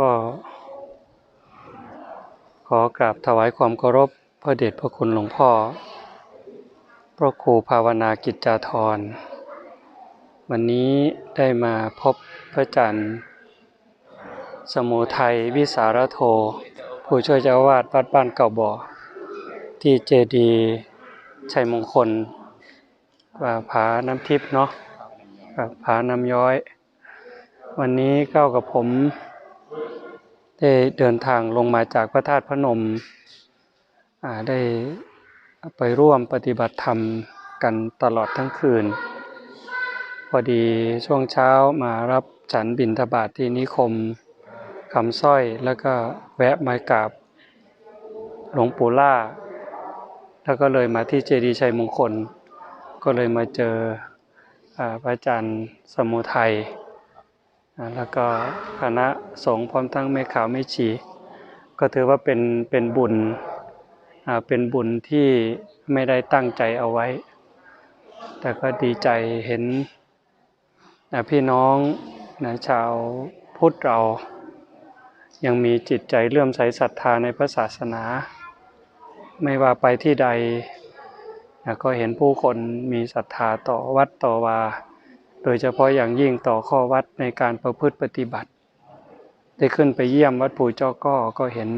ก็ ขอกราบถวายความเคารพพระเดชพระคุณหลวงพ่อ พระครูภาวนากิจจาธร วันนี้ได้มาพบพระจันทร์ สมุทัยวิสารโท ผู้ช่วยเจ้าวาดวัดบ้านเก่าบ่อ ที่เจดีย์ชัยมงคลว่าผาน้ำทิพย์เนาะผาน้ำย้อย วันนี้เก้ากับผม ได้เดินทางลงมาจากพระธาตุพระนมได้ไปร่วมปฏิบัติธรรมกันตลอดทั้งคืน พอดีช่วงเช้ามารับฉันบิณฑบาตที่นิคมคำสร้อยแล้วก็แวะมากราบหลวงปู่ล่า แล้วก็เลยมาที่เจดีย์ชัยมงคล ก็เลยมาเจออาพระอาจารย์สมุทัย แล้วก็คณะสงฆ์พร้อมทั้งแม่ขาวแม่ชีก็ถือว่าเป็นเป็นบุญเป็นบุญที่ไม่ได้ตั้งใจเอาไว้ แต่ก็ดีใจเห็นพี่น้องนะชาวพุทธเรา ยังมีจิตใจเลื่อมใสศรัทธาในพระศาสนา ไม่ว่าไปที่ใดนะก็เห็นผู้คนมีศรัทธาต่อวัดต่อวา โดยเฉพาะอย่างยิ่งต่อข้อวัดในการประพฤติปฏิบัติ ได้ขึ้นไปเยี่ยมวัดปู่เจ้าก้อก็เห็น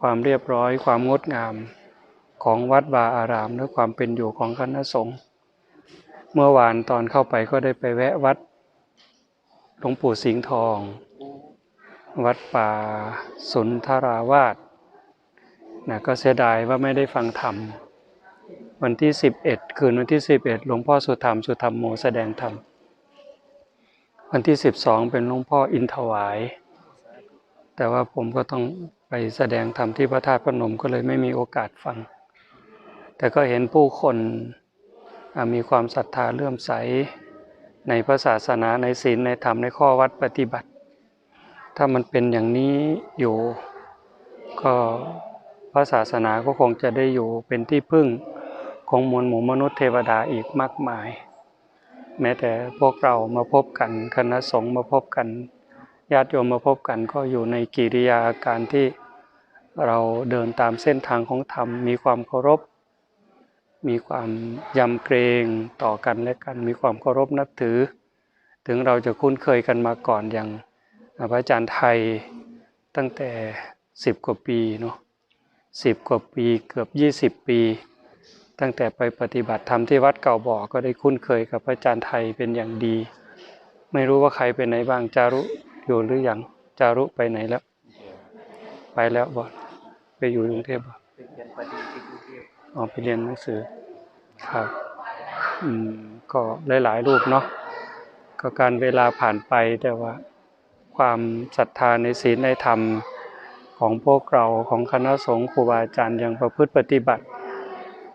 ความเรียบร้อยความงดงามของวัดวาอารามและความเป็นอยู่ของคณะสงฆ์เมื่อวานตอนเข้าไปก็ได้ไปแวะวัดหลวงปู่สิงห์ทอง วัดป่าสุนทราวาสนะก็เสียดายว่าไม่ได้ฟังธรรม วันที่ 11 คืนวันที่ 11 หลวงพ่อสุธรรม สุธรรมโมแสดงธรรม วันที่ 12 เป็นหลวงพ่ออินถวาย แต่ว่าผมก็ต้องไปแสดงธรรมที่พระธาตุพนมก็เลยไม่มีโอกาสฟัง แต่ก็เห็นผู้คนมีความศรัทธาเลื่อมใสในพระศาสนาในศีลในธรรมในข้อวัดปฏิบัติ ถ้ามันเป็นอย่างนี้อยู่ ก็พระศาสนาก็คงจะได้อยู่เป็นที่พึ่งของมวลหมู่มนุษย์เทวดาอีกมากมาย แม้แต่พวกเรามาพบกันคณะสงฆ์มาพบกันญาติโยมมาพบกันก็อยู่ในกิริยาการที่เราเดินตามเส้นทางของธรรม มีความเคารพ มีความยำเกรงต่อกันและกัน มีความเคารพนับถือ ถึงเราจะคุ้นเคยกันมาก่อนอย่างพระอาจารย์ไทยตั้งแต่สิบกว่าปีเนาะสิบกว่าปีเกือบยี่สิบปี ตั้งแต่ไปปฏิบัติธรรมที่วัดเก่าบ่อก็ได้คุ้นเคยกับพระอาจารย์ไทยเป็นอย่างดี ไม่รู้ว่าใครไปไหนบ้างจารุอยู่หรือยังจารุไปไหนแล้ว ไปแล้วบ่ไปอยู่กรุงเทพบ่อ๋อไปเรียนหนังสือครับอืมก็หลายๆรูปเนาะก็การเวลาผ่านไปแต่ว่า ความศรัทธาในศีลในธรรมของพวกเราของคณะสงฆ์ครูบาอาจารย์ยังประพฤติปฏิบัติ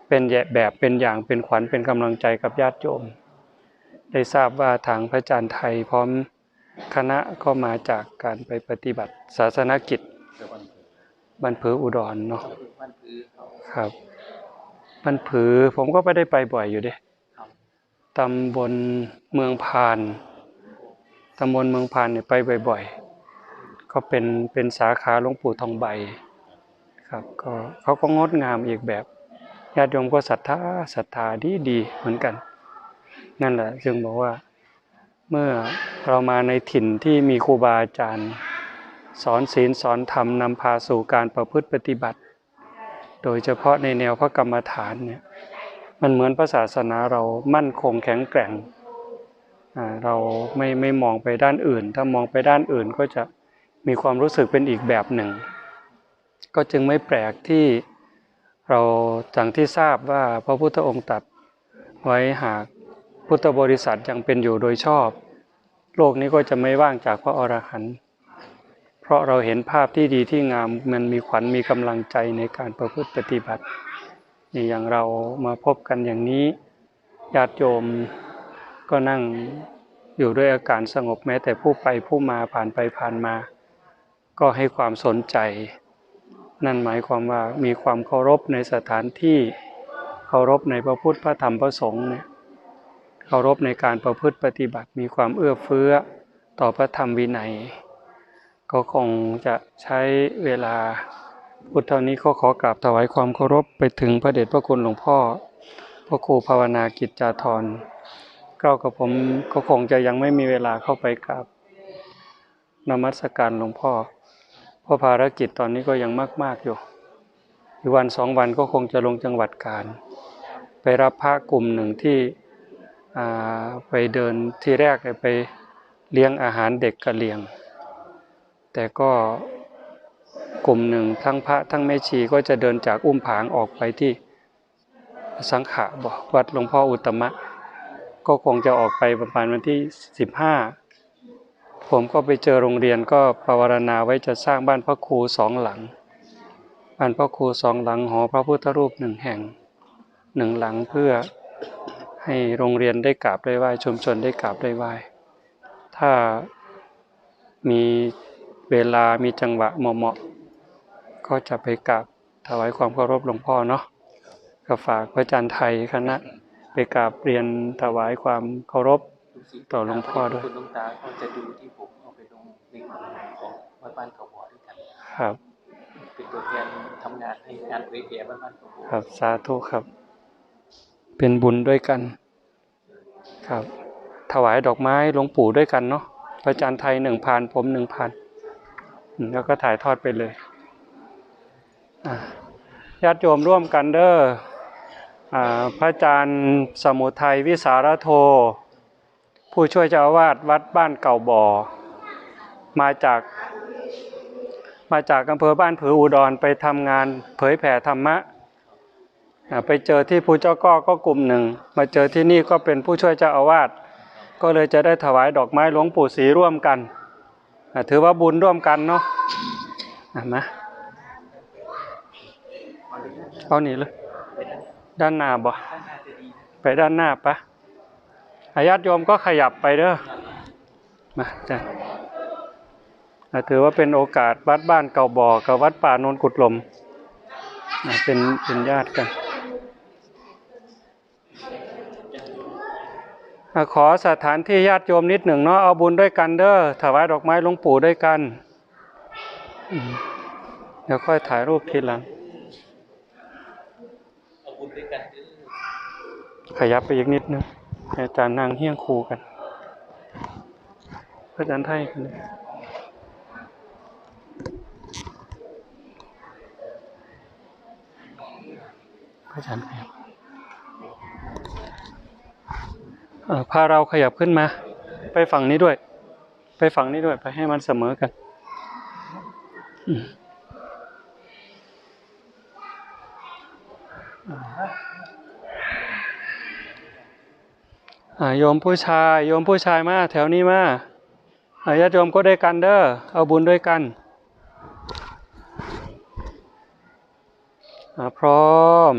เป็นแบบเป็นอย่างเป็นขวัญเป็นกำลังใจกับญาติโยม ได้ทราบว่าทางพระอาจารย์ไทยพร้อมคณะก็มาจากการไปปฏิบัติศาสนกิจบันผืออุดรเนาะครับบันผือผมก็ไม่ได้ไปบ่อยอยู่เด้ตำบลเมืองพานตำบลเมืองพานเนี่ยไปบ่อย ๆ ก็เป็นเป็นสาขาหลวงปู่ทองใบครับก็เขาก็งดงามอีกแบบ ญาติโยมก็ศรัทธาศรัทธาดีดีๆเหมือนกัน นั่นแหละจึงบอกว่าเมื่อเรามาในถิ่นที่มีครูบาอาจารย์สอนศีลสอนธรรมนำพาสู่การประพฤติปฏิบัติ โดยเฉพาะในแนวพระกรรมฐานเนี่ยมันเหมือนพระศาสนาเรามั่นคงแข็งแกร่งเราไม่ไม่มองไปด้านอื่น ถ้ามองไปด้านอื่นก็จะมีความรู้สึกเป็นอีกแบบหนึ่ง ก็จึงไม่แปลกที่ เราจังที่ทราบว่าพระพุทธองค์ตัดไว้หากพุทธบริษัทยังเป็นอยู่โดยชอบ โลกนี้ก็จะไม่ว่างจากพระอรหันต์เพราะเราเห็นภาพที่ดีที่งามมันมีขวัญมีกำลังใจในการประพฤติปฏิบัตินี่อย่างเรามาพบกันอย่างนี้ญาติโยมก็นั่งอยู่ด้วยอาการสงบแม้แต่ผู้ไปผู้มาผ่านไปผ่านมา ก็ให้ความสนใจ นั่นหมายความว่ามีความเคารพในสถานที่ เคารพในพระพุทธพระธรรมพระสงฆ์เนี่ยเคารพในการประพฤติปฏิบัติมีความเอื้อเฟื้อต่อพระธรรมวินัย ก็คงจะใช้เวลาพุทธเท่านี้ก็ขอกราบถวายความเคารพไปถึงพระเดชพระคุณหลวงพ่อ พระครูภาวนากิจจาธรเก้ากับผมก็คงจะยังไม่มีเวลาเข้าไปกราบนมัสการหลวงพ่อ เพราะภารกิจตอนนี้ก็ยังมาก ๆ อยู่ อีกวันสองวันก็คงจะลงจังหวัดกาญไปรับพระกลุ่มหนึ่งที่ไปเดินที่แรกไปเลี้ยงอาหารเด็กกะเลียง แต่ก็กลุ่มหนึ่งทั้งพระทั้งแม่ชีก็จะเดินจากอุ้มผางออกไปที่สังขะบวัดหลวงพ่ออุตตมะ ก็คงจะออกไปประมาณวันที่สิบห้า ผมก็ไปเจอโรงเรียนก็ภาวนาไว้จะสร้างบ้านพระครูสองหลัง บ้านพระครูสองหลังหอพระพุทธรูปหนึ่งแห่งหนึ่งหลังเพื่อให้โรงเรียนได้กราบได้ไหว้ชุมชนได้กราบได้ไหว้ถ้ามีเวลามีจังหวะเหมาะๆก็จะไปกราบถวายความเคารพหลวงพ่อเนาะก็ฝากพระอาจารย์ไทยคณะไปกราบเรียนถวายความเคารพ ต่อหลวงพ่อด้วยคุณหลวงตาก็จะดูที่ผมเอาไปลงในกลุ่มของวัดบ้านเขาบ่อด้วยกันครับ เป็นตัวแทนทำงานให้งานเผยแผ่วัดบ้านเขาบ่อครับสาธุครับ เป็นบุญด้วยกัน ครับ ถวายดอกไม้หลวงปู่ด้วยกันเนาะพระอาจารย์ไทยหนึ่งพันผมหนึ่งพันแล้วก็ถ่ายทอดไปเลยอะญาติโยมร่วมกันเด้ออ่าพระอาจารย์สมุทัยวิสารโท ผู้ช่วยเจ้าอาวาสวัดบ้านเก่าบ่อ มาจาก มาจากอำเภอบ้านผืออุดรไปทำงานเผยแผ่ธรรมะไปเจอที่ภูเจ้าก้อก็กลุ่มหนึ่ง มาเจอที่นี่ก็เป็นผู้ช่วยเจ้าอาวาสก็เลยจะได้ถวายดอกไม้หลวงปู่ศรีร่วมกัน ถือว่าบุญร่วมกันเนาะนะเอาหนีเลย ด้านหน้าบ่ไปด้านหน้าปะ ญาติโยมก็ขยับไปเด้อมาจ้ะถือว่าเป็นโอกาสวัดบ้านเก่าบ่อกับวัดป่าโนนกุดลมเป็นเป็นญาติกันอขอสถานที่ญาติโยมนิดหนึ่งเนาะเอาบุญด้วยกันเด้อถวายดอกไม้หลวงปู่ด้วยกัน เดี๋ยวค่อยถ่ายรูปทีหลังขยับไปอีกนิดนึง อาจารย์นั่งเฮี้ยงครูกันพระอาจารย์ไทยกันเลยพระอาจารย์ขยับเอ่อพาเราขยับขึ้นมา ไปฝั่งนี้ด้วย ไปฝั่งนี้ด้วย ไปให้มันเสมอกัน อืม โยมผู้ชาย โยมผู้ชายมาแถวนี้มาอาญาติโยมก็ได้กันเด้อ เอาบุญด้วยกัน พร้อม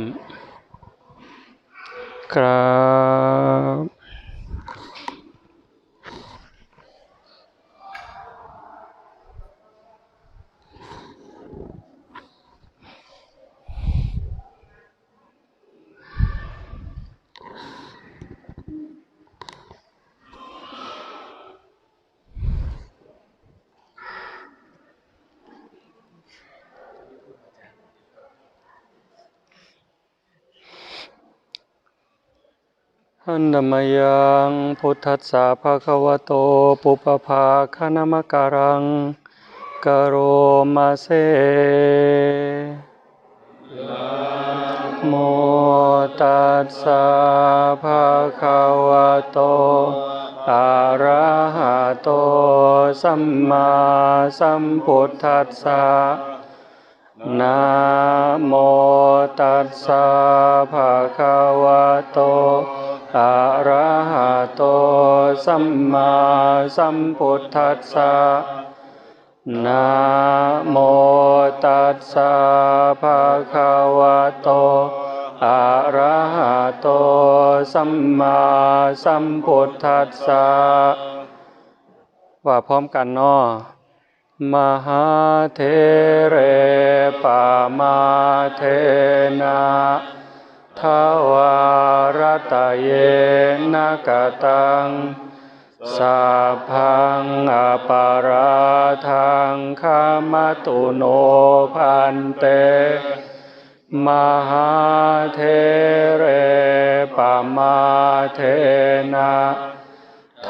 ครับ นดมยังพุทธัสสะภะคะวะโตปุปภาคณมการังกโรมาเซโมตัสสะภะคะวะโตอะระหะโตสัมมาสัมพุทธัสสะนะโมตัสสะภะคะวะโต อะระหะโตสัมมาสัมพุทธัสสะนะโมตัสสะภะคะวะโตอะระหะโตสัมมาสัมพุทธัสสะว่าพร้อมกันเนาะมหาเทเรปามาเทนะ ทวารตะเยนะกตังสัพพังอปาราทังขามตุโนพันเต มหาเทเรปมาเทนะท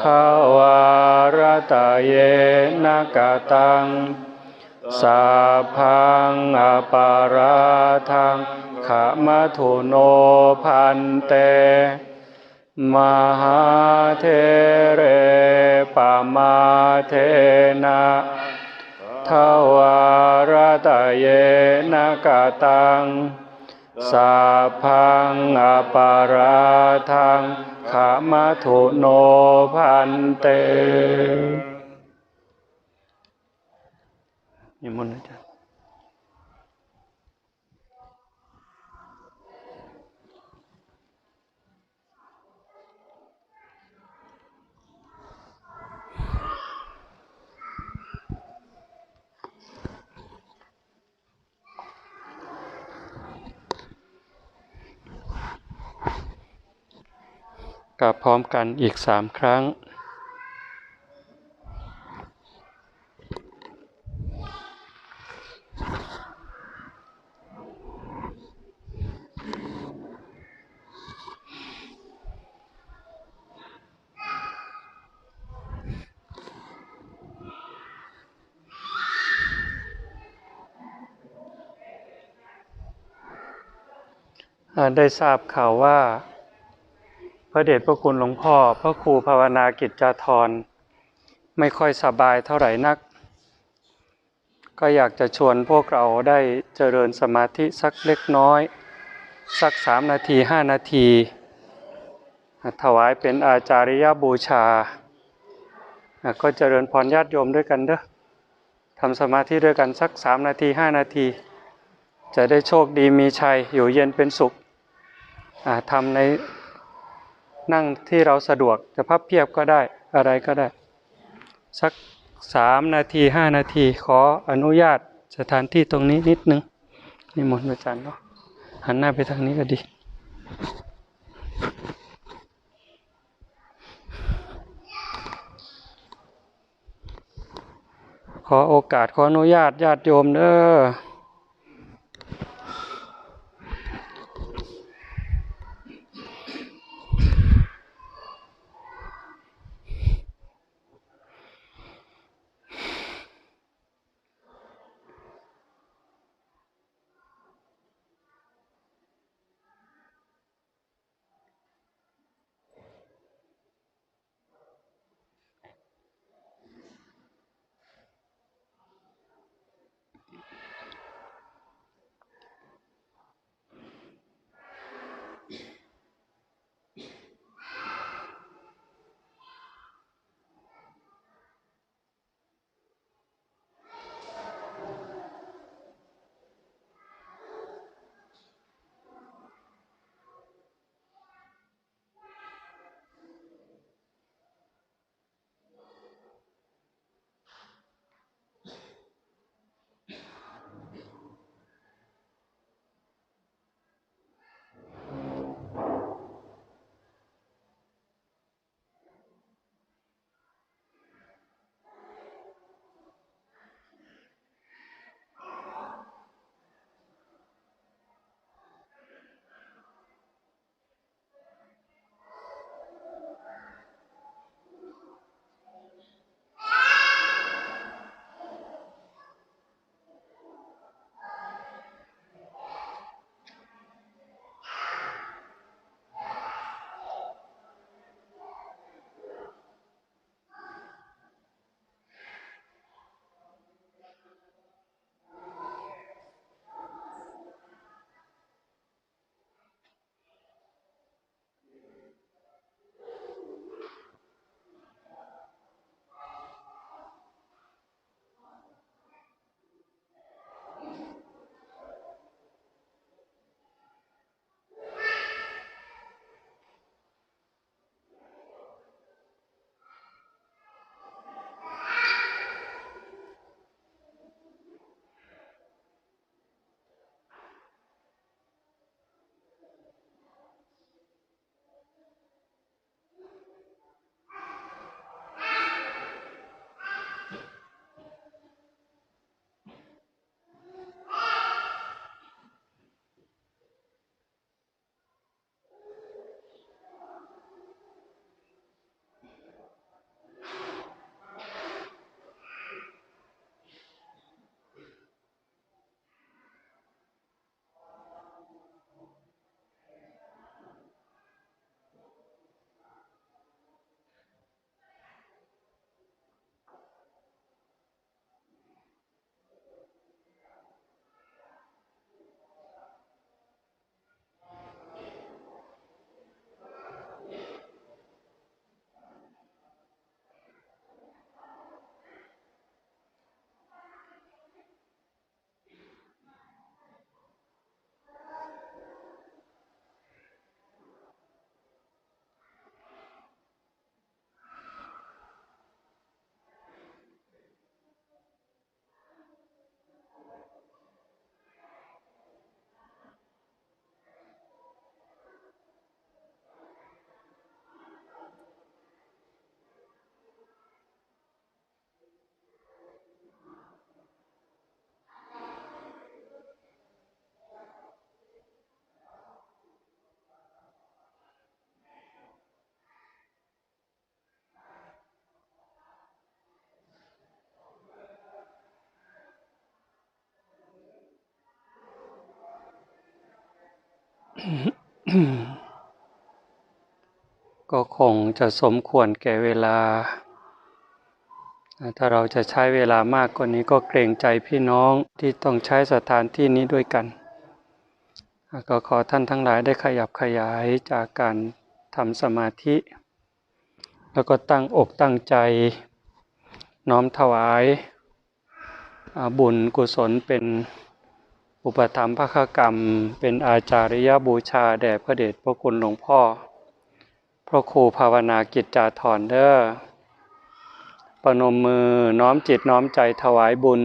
วารตะเยนะกตังสัพพังอปาราทัง ขามทุโนพันเต มหาเทเรปมาเทนะทวารตะเยนกะตังสัพพังอปาราทังขามทุโนพันเตนิมนต์อาจารย์ กับพร้อมกันอีกสามครั้ง ได้ทราบข่าวว่า ระเดชพระคุณหลวงพ่อ พระครูภาวนากิจจาธร ไม่ค่อยสบายเท่าไหร่นัก ก็อยากจะชวนพวกเราได้เจริญสมาธิสักเล็กน้อย สักสามนาทีห้านาที ถวายเป็นอาจาริยบูชา ก็เจริญพรญาติโยมด้วยกันเด้อทำสมาธิด้วยกันสักสามนาทีห้านาที จะได้โชคดีมีชัยอยู่เย็นเป็นสุขทำใน นั่งที่เราสะดวกจะพับเพียบก็ได้อะไรก็ได้ สักสามนาทีห้านาทีขออนุญาตสถานที่ตรงนี้นิดนึงนิมนต์อาจารย์เนาะหันหน้าไปทางนี้ก็ดีขอโอกาสขออนุญาตญาติโยมเด้อ ก็คงจะสมควรแก่เวลา ถ้าเราจะใช้เวลามากกว่านี้ก็เกรงใจพี่น้องที่ต้องใช้สถานที่นี้ด้วยกัน ก็ขอท่านทั้งหลายได้ขยับขยายจากการทำสมาธิ แล้วก็ตั้งอกตั้งใจ น้อมถวายบุญกุศลเป็น อุปถัมภคกรรม เป็นอาจาริยบูชาแด่พระเดชพระคุณหลวงพ่อ พระครูภาวนากิจจาธรเด้อประนมมือน้อมจิตน้อมใจถวายบุญ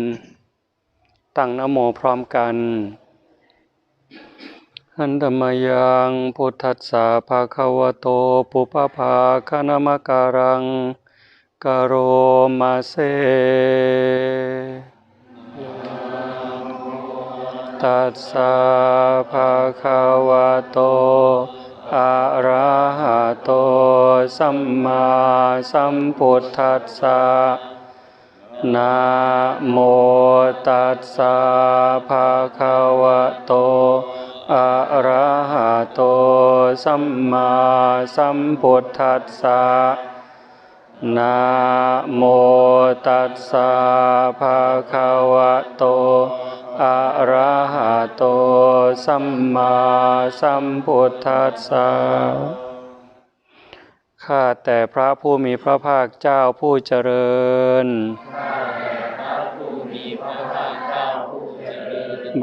ตั้งนโมพร้อมกันอันธมยังพุทธัสสะภะควโตปุปภาคณมการังกโรมาเซ ตัสสะภะคะวะโต อะระหะโต สัมมาสัมพุทธัสสะนะโมตัสสะภะคะวะโต อะระหะโต สัมมาสัมพุทธัสสะนะโมตัสสะภะคะวะโต อะระหะโตสัมมาสัมพุทธัสสะข้าแต่พระผู้มีพระภาคเจ้าผู้เจริญ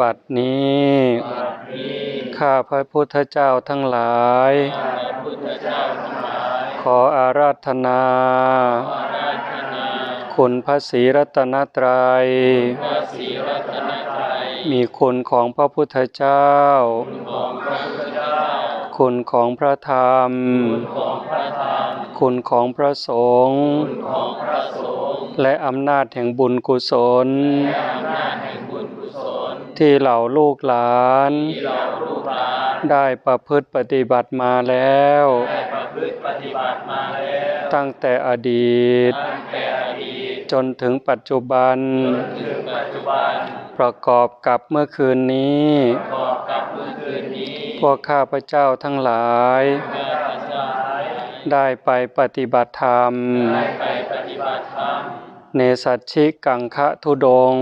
บัดนี้ข้าพระพุทธเจ้าทั้งหลาย ขออาราธนา คุณพระศรีรัตนตรัย มีคุณของพระพุทธเจ้า คุณของพระธรรม คุณของพระสงฆ์และอำนาจแห่งบุญกุศล ที่เหล่าลูกหลาน ได้ประพฤติปฏิบัติมาแล้ว ตั้งแต่อดีต จนถึงปัจจุบัน ประกอบกับเมื่อคืนนี้พวกข้าพเจ้าทั้งหลาย ได้ไปปฏิบัติธรรม เนสัชชิกังคะทุดง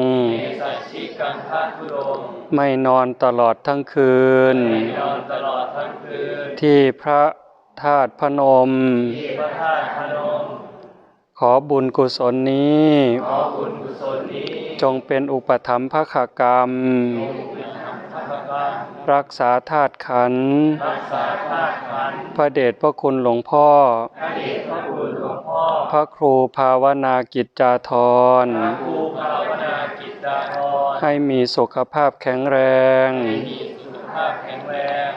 ไม่นอนตลอดทั้งคืน ที่พระธาตุพนม ขอบุญกุศลนี้ จงเป็นอุปถัมภคกรรม รักษาธาตุขันธ์พระเดชพระคุณหลวงพ่อ พระครูภาวนากิจจาธร ให้มีสุขภาพแข็งแรง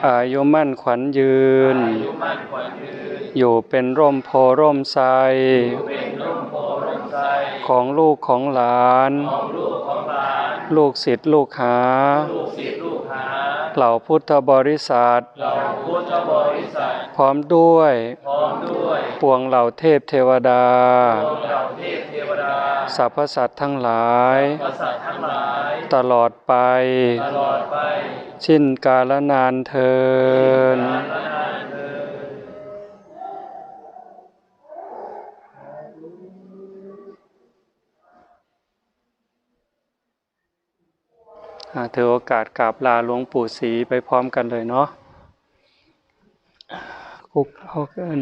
อายุมั่นขวัญยืน อยู่เป็นร่มโพร่มไทร ของลูกของหลาน ลูกศิษย์ลูกหา เหล่าพุทธบริษัท พร้อมด้วย ปวงเหล่าเทพเทวดา สรรพสัตว์ทั้งหลาย ตลอดไป สิ้นกาลนานเทิน ถือโอกาสกราบลาหลวงปู่ศรีไปพร้อมกันเลยเนาะคุกเขาเกิน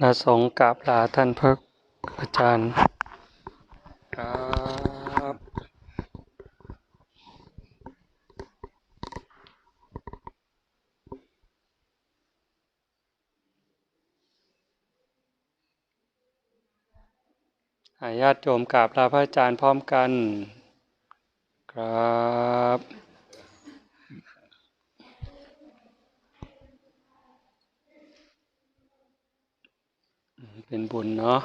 นาสงกราบลาท่านพระอาจารย์ครับญาติโยมกราบลาพระอาจารย์พร้อมกัน ครับ เป็นบุญเนาะ